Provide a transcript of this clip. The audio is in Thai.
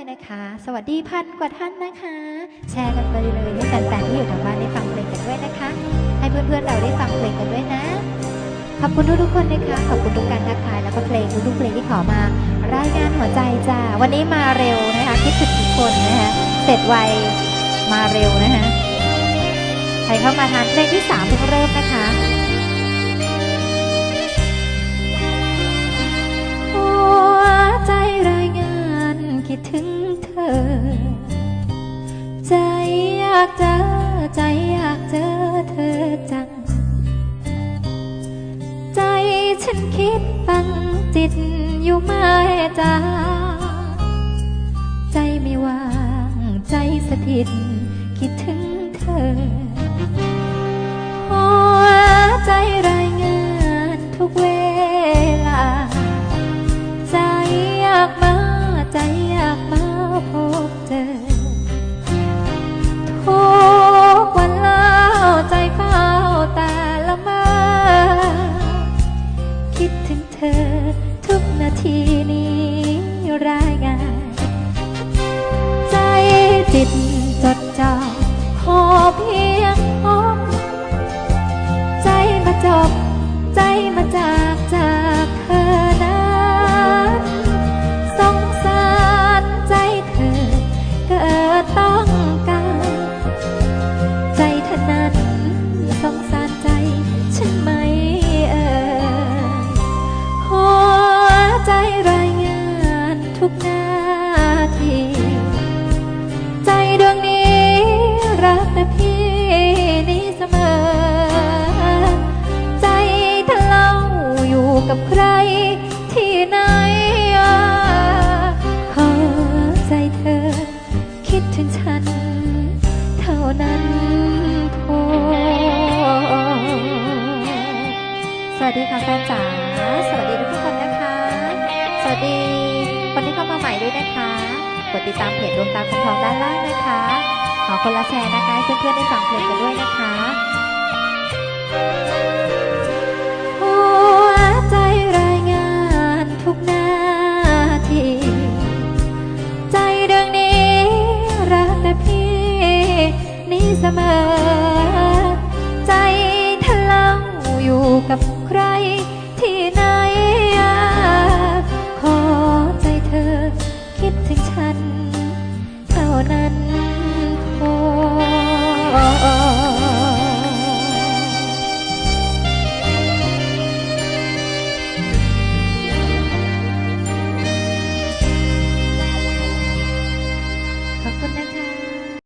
เลยนะคะ สวัสดีพันกว่าท่านนะคะ แชร์กันไปเลยให้แฟนๆที่อยู่ทางบ้านได้ฟังเพลงกันด้วยนะคะ ให้เพื่อนๆเราได้ฟังเพลงกันด้วยนะ ขอบคุณทุกๆคนนะคะ ขอบคุณทุกการทักทายแล้วก็เพลงทุกๆเพลงที่ขอมารายงานหัวใจจ้า วันนี้มาเร็วนะคะคิดถึงทุกคนนะคะ เสร็จไวมาเร็วนะคะใครเข้ามาทานเพลงที่สามเพิ่งเริ่มนะคะ ใจอยากเจอเธอจัง ใจฉันคิดฟังจิตอยู่ไม่จาใจไม่ว่าง ใจสถิต คิดถึงเธอ กับใครที่ไหนอขอใจเธอ คิดถึงฉัน เท่านั้นพอสวัสดีค่ะแฟนจ๋าสวัสดีทุกคนนะคะ สวัสดีคนที่เข้ามาใหม่ด้วยนะคะ กดติดตามเพจดวงตาคำทองด้านล่างนะคะ ขอคนละแชร์นะคะเพื่อนๆได้ฟังเพลงกันด้วยนะคะ ใจทะเลาอยู่กับใครที่ไหน